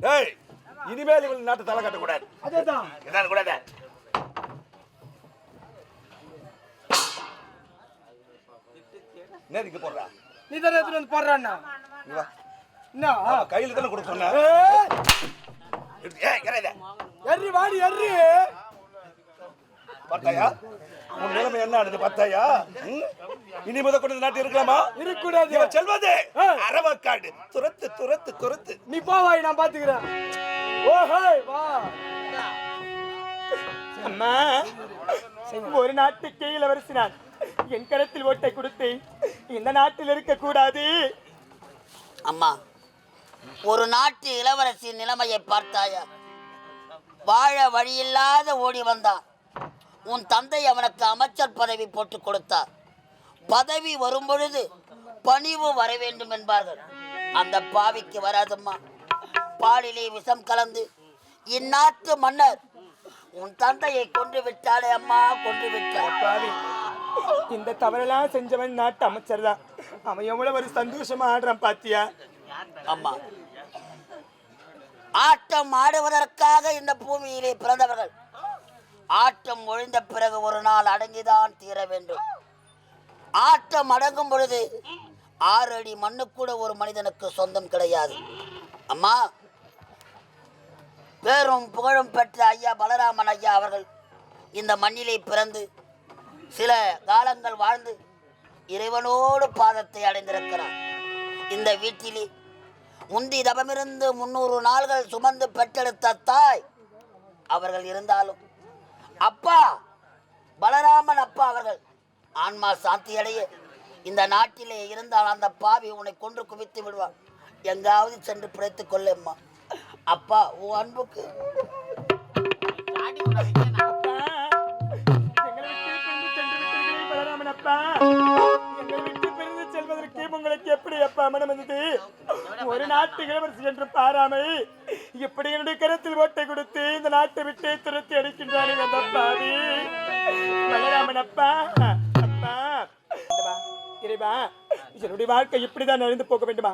ஏய் இனிமேல் இவள் நாட்டு தலை கட்டக்கூடாது. அதேதான். என்னன்னு கூடாது இங்க போடுறா? நீ தானே எடுத்துட்டு வந்து இங்க வா. என்ன? கையில தானே சொன்ன? ஏய், எடுத்து- ஏய் இறங்க எர்ரி வாடி எர்ரி. பார்த்தாயா? உன் நிலைமை என்ன? ஆனது பார்த்தாயா? இனி முத கொண்டு நாட்டு இருக்கலாமா? இருக்கக்கூடாது. இவன் செல்வது. அரவக்காடு. துரத்து துரத்து துரத்து. நீ போ வாய் நான் பாத்துக்கிறேன் ஓஹோய் வா. அம்மா ஒரு நாட்டுக்கு இளவரசி நான் என் கரத்தில் ஓட்டை கொடுத்து இந்த நாட்டில் இருக்க கூடாது அம்மா ஒரு நாட்டு இளவரசி நிலைமையை பார்த்தாயா? வாழ வழியில்லாத ஓடி வந்தான். உன் தந்தை அவனுக்கு அமைச்சர் பதவி போட்டு கொடுத்தார். பதவி வரும் பொழுது பணிவு வர வேண்டும் என்பார்கள். அந்த பாவிக்கு வராதம்மா. பாலிலே விஷம் கலந்து இந்நாட்டு மன்னர் உன் தந்தையை கொன்று விட்டாளே அம்மா கொன்று விட்டார். பாவி இந்த தவறெல்லாம் செஞ்சவன் நாட்டு அமைச்சர் தான். அவன் எவ்வளவு ஒரு சந்தோஷமா ஆடுறான் பாத்தியா? அம்மா. ஆட்டம் ஆடுவதற்காக இந்த பூமியிலே பிறந்தவர்கள். ஆட்டம் ஒழிந்த பிறகு ஒரு நாள் அடங்கிதான் தீர வேண்டும். ஆட்டம் அடங்கும் பொழுது ஆறு அடி மண்ணு கூட ஒரு மனிதனுக்கு சொந்தம் கிடையாது. அம்மா பேரும் புகழும் பெற்ற ஐயா பலராமன் ஐயா அவர்கள் இந்த மண்ணிலே பிறந்து சில காலங்கள் வாழ்ந்து இறைவனோடு பாதத்தை அடைந்திருக்கிறார். இந்த வீட்டிலே முந்தி தபமிருந்து முன்னூறு நாள்கள் சுமந்து பெற்றெடுத்த தாய் அவர்கள் இருந்தாலும் அப்பா பலராமன் அப்பா அவர்கள் ஆன்மா சாந்தி அடைய இந்த நாட்டிலே இருந்தால் அந்த பாவி உன்னை கொன்று குவித்து விடுவான். எங்காவது சென்று பிழைத்துக் கொள்ளம்மா. அப்பா உன் அன்புக்கு. அப்பா செல்வதற்கு உங்களுக்கு எப்படி அப்பா மனம் வந்தது ஒரு நாட்டு இளவரசி என்று பாராமல் இப்படி என்னுடைய கருத்தில் ஓட்டை கொடுத்து இந்த நாட்டை விட்டு துரத்தி அடிக்கின்றானே அந்த பாவி பலராமன் அப்பா அப்பா இறைவா என்னுடைய வாழ்க்கை இப்படிதான் நடந்து போக வேண்டுமா?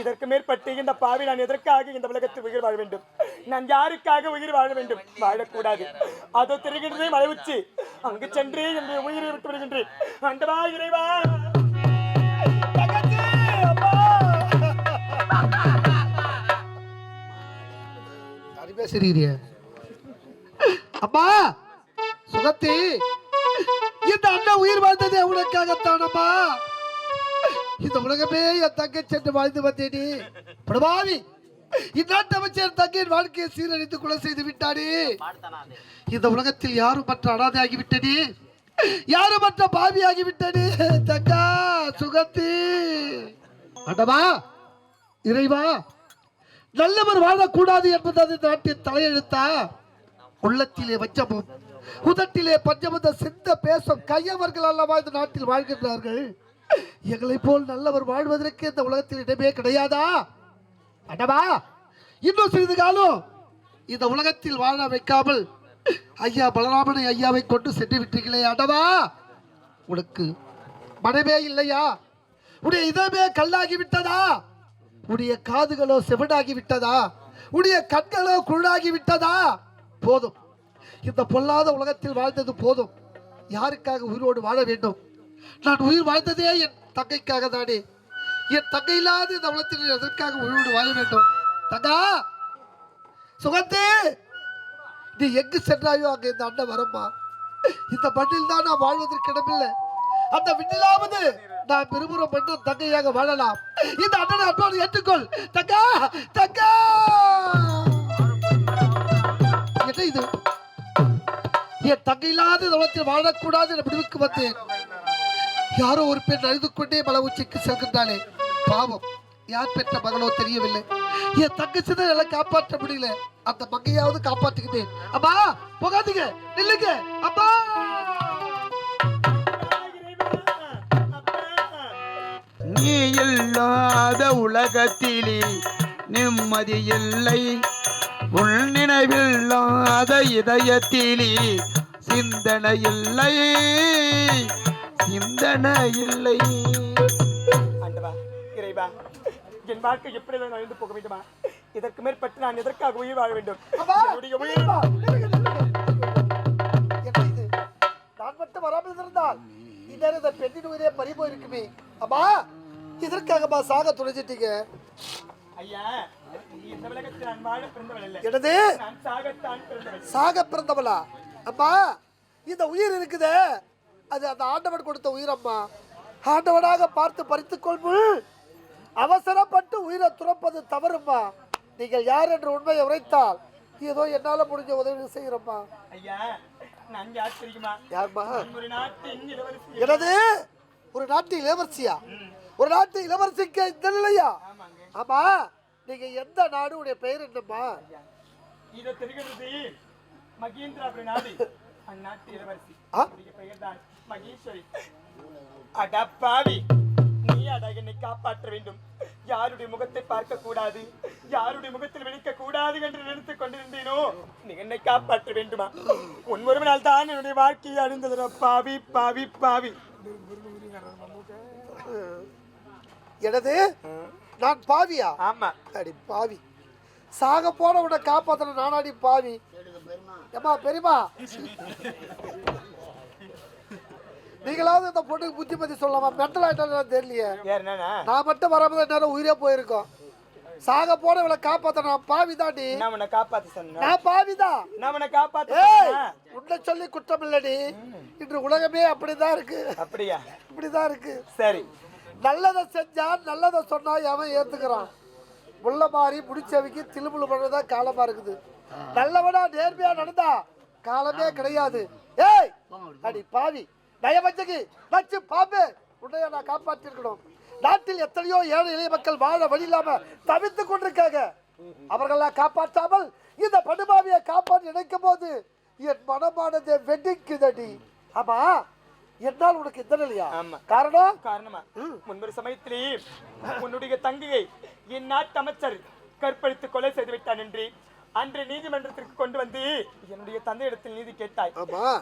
இதற்கு மேற்பட்டு இந்த பாவி நான் எதற்காக இந்த உலகத்தில் உயிர் வாழ வேண்டும்? நான் யாருக்காக உயிர் வாழ வேண்டும்? வாழக்கூடாது. அதோ தெரிகின்றதே மலை உச்சி அங்கு சென்று என்னுடைய உயிரை விட்டு விடுகின்றேன். அந்தவா இறைவா யாரு பேசுறீங்க. அம்மா சுகத்தி இந்த அண்ணன் உயிர் வாழ்ந்தது உனக்காகத்தானம்மா இந்த உலகமே என் தங்கை சென்று வாழ்ந்து வந்தேனே. பிரபாவி இந்நாட்டு அமைச்சர் தங்கையின் வாழ்க்கையை சீரழித்து கொலை செய்து விட்டானே. இந்த உலகத்தில் யாரும் மற்ற அனாதையாகி ஆகிவிட்டனே. யாரும் மற்ற பாவியாகி ஆகிவிட்டனே. தங்கா சுகத்தி. அண்டமா இறைவா நல்லவர் வாழக்கூடாது என்பது அந்த நாட்டின் தலையெழுத்தா? உள்ளத்திலே வச்சமும் உதட்டிலே பஞ்சமுத சிந்த பேசும் கையவர்கள் அல்லவா இந்த நாட்டில் வாழ்கின்றார்கள்? எங்களை போல் நல்லவர் வாழ்வதற்கு இந்த உலகத்தில் இடமே கிடையாதா? அடவா இன்னும் சிறிது காலம் இந்த உலகத்தில் வாழ வைக்காமல் ஐயா பலராமனை ஐயாவை கொண்டு சென்று விட்டீர்களே அடவா உனக்கு மனமே இல்லையா? உடைய இதமே கல்லாகி விட்டதா? உடைய காதுகளோ செவிடாகி விட்டதா? உடைய கண்களோ குருடாகி விட்டதா? போதும். இந்த பொல்லாத உலகத்தில் வாழ்ந்தது போதும். யாருக்காக உயிரோடு வாழ வேண்டும்? நான் உயிர் வாழ்ந்ததே என் தங்கைக்காக தானே. என் தங்கை இல்லாத இந்த உலகத்தில் எதற்காக உயிரோடு வாழ வேண்டும்? தங்கா! சுகந்தே! நீ எங்கு சென்றாயோ அங்கே இந்த அண்ணன் வரம்மா. இந்த மண்ணில் தான் நான் வாழ்வதற்கு இடமில்லை. அந்த விண்ணிலாவது நான் விரும்புகிற தங்கையாக வாழலாம். இந்த அண்ணன் அன்போடு ஏற்றுக்கொள். தங்கா தங்கா! என்ன இது? என் தங்கையில்லாத தளத்தில் வாழக்கூடாது என்ற முடிவுக்கு வந்தேன். யாரோ ஒரு பெண் அழுது கொண்டே மலை உச்சிக்கு செல்கின்றாளே. பாவம் யார் பெற்ற மகளோ தெரியவில்லை. என் தங்கச்சி தான் எல்லாம் காப்பாற்ற முடியல. அந்த மங்கையாவது காப்பாற்றிக்கிட்டேன் அம்மா போகாதீங்க. நில்லுங்க. அம்மா! நீ இல்லாத உலகத்திலே நிம்மதி இல்லை. உள் நினைவில்லாத இதயத்திலே சிந்தனை இல்லை. சிந்தனை இல்லை. ஆண்டவா இறைவா என் வாழ்க்கை எப்படி நடந்து போக வேண்டுமா? இதற்கு மேற்பட்டு நான் எதற்காக உயிர் வாழ வேண்டும்? அப்பா, என்னுடைய உயிர். அப்பா, நான் மட்டும் வராமல் இருந்தால் இந்த பெண்ணின் உயிரே பறி போயிருக்குமே. அம்மா இதற்காகமா சாக துணைச்சிட்டீங்க எனது சாக பிறந்தவளா அம்மா இந்த உயிர் இருக்குதே. அது அந்த ஆண்டவன் கொடுத்த உயிர் அம்மா ஆண்டவனாக பார்த்து பறித்துக் கொள்முள் அவசரப்பட்டு உயிரை துறப்பது தவறும்மா. நீங்கள் யார் என்று உண்மையை உரைத்தால் ஏதோ என்னால முடிஞ்ச உதவி தெரியுமா? யார்மா ஒரு நாட்டின் இளவரசி. எனது ஒரு நாட்டு இளவரசியா? ஒரு நாட்டு இளவரசிக்கு இந்த நிலையா? ஆமாங்க. ஆமா. நீங்க எந்த நாடு உடைய பெயர் என்னம்மா? இதோ தெரிகிறது மகேந்திராபுரி நாடு. அந்நாட்டு இளவரசி? அவருடைய பெயர்தான் மகேஸ்வரி. அடப்பாவி. நீ அட என்னை காப்பாற்ற வேண்டும். யாருடைய முகத்தை பார்க்க கூடாது யாருடைய முகத்தில் விழிக்க கூடாது என்று நினைத்துக் கொண்டிருந்தேனோ? நீ என்னை காப்பாற்ற வேண்டுமா? உன் ஒருவனால் தான் என்னுடைய வாழ்க்கையை அழிந்தது பாவி பாவி பாவி. எனது? நான் பாவியா? ஆமா. அடி பாவி. சாக போன உன்னை காப்பாத்தன நானாடி பாவி. ஏம்மா பெரியமா நீங்களாவது இந்த பொண்ணுக்கு புத்திமதி சொல்லலாமா? மென்டல் ஆயிட்டாலும் தெரியலையே. நான் மட்டும் வராம நேரம் உயிரே போயிருக்கோம். சாக போன இவளை காப்பாத்தன நான் பாவி தாண்டி நான் காப்பாத்த சொன்னேன். நான் பாவிதான் நான் காப்பாத்த? உன்னை சொல்லி குற்றம் இல்லடி இன்று உலகமே அப்படிதான் இருக்கு. அப்படியா? இப்படிதான் இருக்கு. சரி. நல்லதை செஞ்சா நல்லதை சொன்னா எவன் ஏத்துக்கிறான். முள்ள மாறி முடிச்சவைக்கு திலுமுழு பண்ணதான் காலமா இருக்குது. நல்லவனா நேர்மையா நடந்தா காலமே கிடையாது. ஏய்! அடி பாவி. நயவஞ்சகி நச்சு பாம்பு. உன்னைய நான் காப்பாற்றிருக்கணும் நாட்டில் எத்தனையோ ஏழை எளிய மக்கள் வாழ வழி இல்லாம தவித்துக் கொண்டிருக்காங்க. அவர்களெல்லாம் காப்பாற்றாமல் இந்த படுபாவியை காப்பாற்றி நினைக்கும் போது என் மனமானதை வெடிக்குதடி. ஆமா? என்னால் உனக்கு நிலையா ஆமா. காரணம்? காரணமா? முன்பொரு சமயத்திலே உன்னுடைய தங்கையை என் நாட்டு அமைச்சர் கற்பழித்து கொலை செய்து விட்டான் என்று அன்று நீதிமன்றத்திற்கு கொண்டு வந்து என்னுடைய தந்தையிடத்தில் நீதி கேட்டாய்.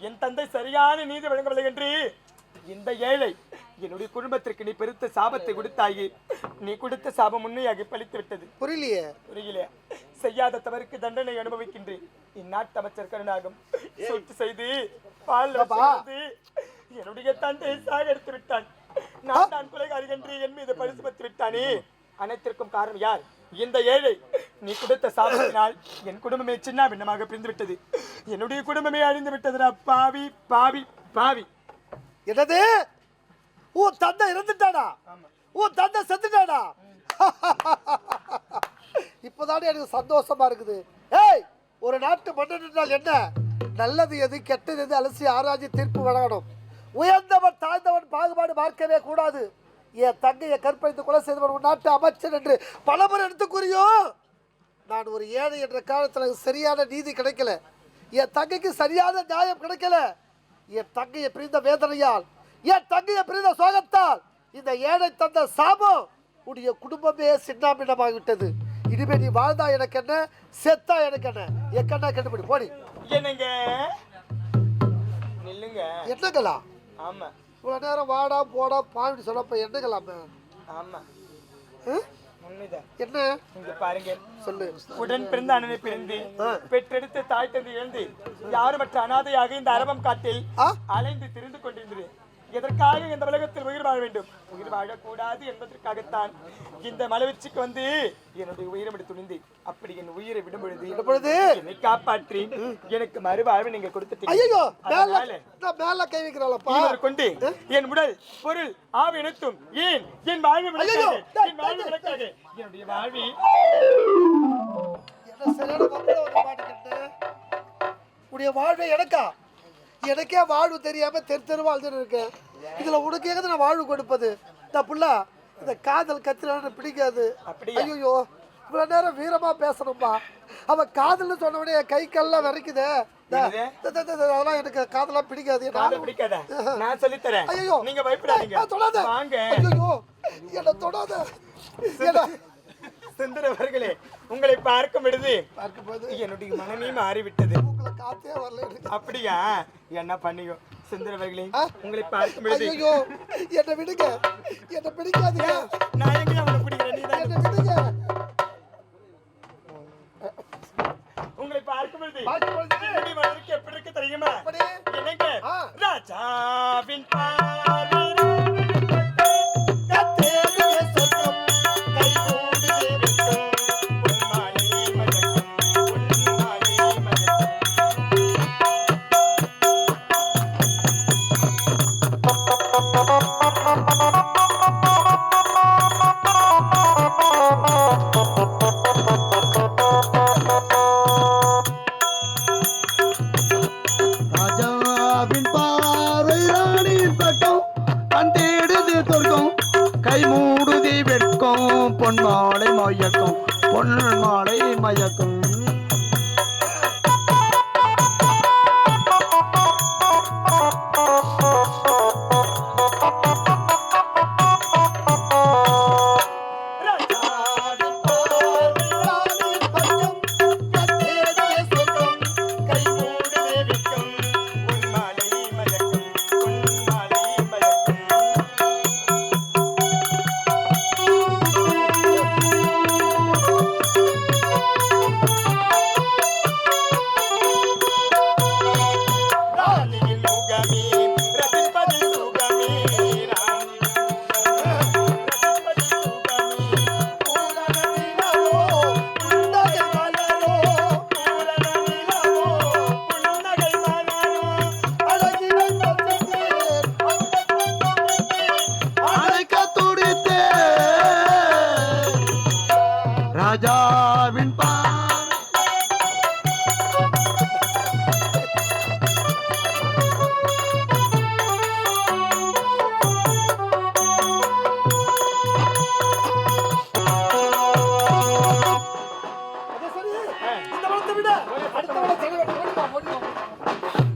என் தந்தை சரியான நீதி வழங்கவில்லை என்று இந்த ஏழை என்னுடைய குடும்பத்திற்கு நீ பெருத்த சாபத்தை கொடுத்தாயே. நீ கொடுத்த சாபம் உண்மையாகி பலித்து விட்டது. புரியலையே. புரியல. செய்யாத தவறுக்கு தண்டனை அனுபவிக்கின்றேன். இந்நாட்டு அமைச்சர் கருணாகம் சொத்து செய்து பால். என்னுடைய தந்தையை சாகடித்து விட்டான். நான் தான் கொலைகாரி என்று என் மீது பரிசுமத்து விட்டானே. அனைத்திற்கும் காரணம் யார்? இந்த ஏழை. நீ கொடுத்த சாபத்தினால் என் குடும்பமே சின்ன பின்னமாக பிரிந்து விட்டது என்னுடைய குடும்பமே அழிந்து விட்டதுடா பாவி பாவி பாவி. என்னது? உன் தந்தை இறந்துட்டானா உன் தந்தை செத்துட்டானா இப்போதானே எனக்கு சந்தோஷமா இருக்குது. ஏய் ஒரு நாட்டு மன்னன் என்றால் என்ன? நல்லது எது கெட்டது எது அலசி ஆராய்ச்சி தீர்ப்பு வழங்கணும். உயர்ந்தவன் தாழ்ந்தவன் பாகுபாடு பார்க்கவே கூடாது. என் தங்கையை கற்பழித்து கொலை செய்தவன் உன் நாட்டு அமைச்சர் என்று பலமுறை எடுத்து கூறியும் நான் ஒரு ஏழை என்ற காலத்தில் சரியான நீதி கிடைக்கல. என் தங்கைக்கு சரியான நியாயம் கிடைக்கல. என் தங்கையை பிரிந்த வேதனையால் என் தங்கையை பிரிந்த சோகத்தால் இந்த ஏழை தந்த சாபம் உடைய குடும்பமே சின்னாபின்னமாகிவிட்டது. இனிமே நீ வாழ்ந்தா எனக்கு என்ன செத்தா எனக்கு என்ன? என் கண்ணா கண்டுபிடி போடி. என்னங்க? என்னங்களா? ஆமா. இவ்வளோ நேரம் வாடா போடா பாவிட்டு சொன்னப்ப என்னங்களாமே ஆமா. ஆ? உண்மைதான். என்ன? இங்க பாருங்க. சொல்லு. உடன் பிறந்த அண்ணனை பிரிந்து பெற்றெடுத்த தாய் தந்தை இழந்து யாருமற்ற அனாதையாக இந்த அரவம் காட்டில்? அலைந்து திரிந்து கொண்டிருந்தது. எதற்காக இந்த உலகத்தில் உயிர் வாழ வேண்டும்? உயிர் வாழக்கூடாது என்பதற்காகத்தான் இந்த மலைவச்சிக்கு வந்து என்னுடைய உயிரை துணிந்து அப்படி என் உயிரை விடும் பொழுது பொழுது? என்னை காப்பாற்றி எனக்கு மறுவாழ்வை நீங்க கொடுத்துட்டீங்க. கொண்டு என் உடல் பொருள் ஆவி அனைத்தும் ஏன்? என் வாழ்வு என் வாழ்வு என்னுடைய வாழ்வி உடைய வாழ்வை எனக்கா எனக்கே வாழ்வு தெரியாம தெரு தெரு வாழ்ந்துட்டு இருக்கேன். இதுல உனக்கு எங்க நான் வாழ்வு கொடுப்பது? இந்த புள்ள இந்த காதல் கத்திர பிடிக்காது? ஐயோ இவ்வளவு நேரம் வீரமா பேசணும்பா. அவன் காதல்னு சொன்ன உடனே கை கல்லாம் வரைக்குதே. அதெல்லாம் எனக்கு காதலாம் பிடிக்காது. நான் சொல்லித் தரேன் ஐயோ நீங்க பயப்படாதீங்க. தொடாத. ஐயோ என்ன தொடாத. என்ன சுந்தர அவர்களே உங்களை பார்க்கும் பொழுது பார்க்கும்போது என்னுடைய மனமே மாறிவிட்டது. காத்தே வரல அப்படியா? என்ன பண்ணியோ? சுந்தர அவர்களே? உங்களை பார்க்கும் ஐயோ என்னை விடுங்க. என்னை பிடிக்காதீங்க. நான் எங்க அவனை பிடிக்கிறேன்? நீ விடுங்க. பார்க்கும் பொழுது என்னுடைய மனதிற்கு எப்படி இருக்கு தெரியுமா? என்னங்க. ராஜாவின் மாலை மயக்கம் ராஜாவின் பார்வை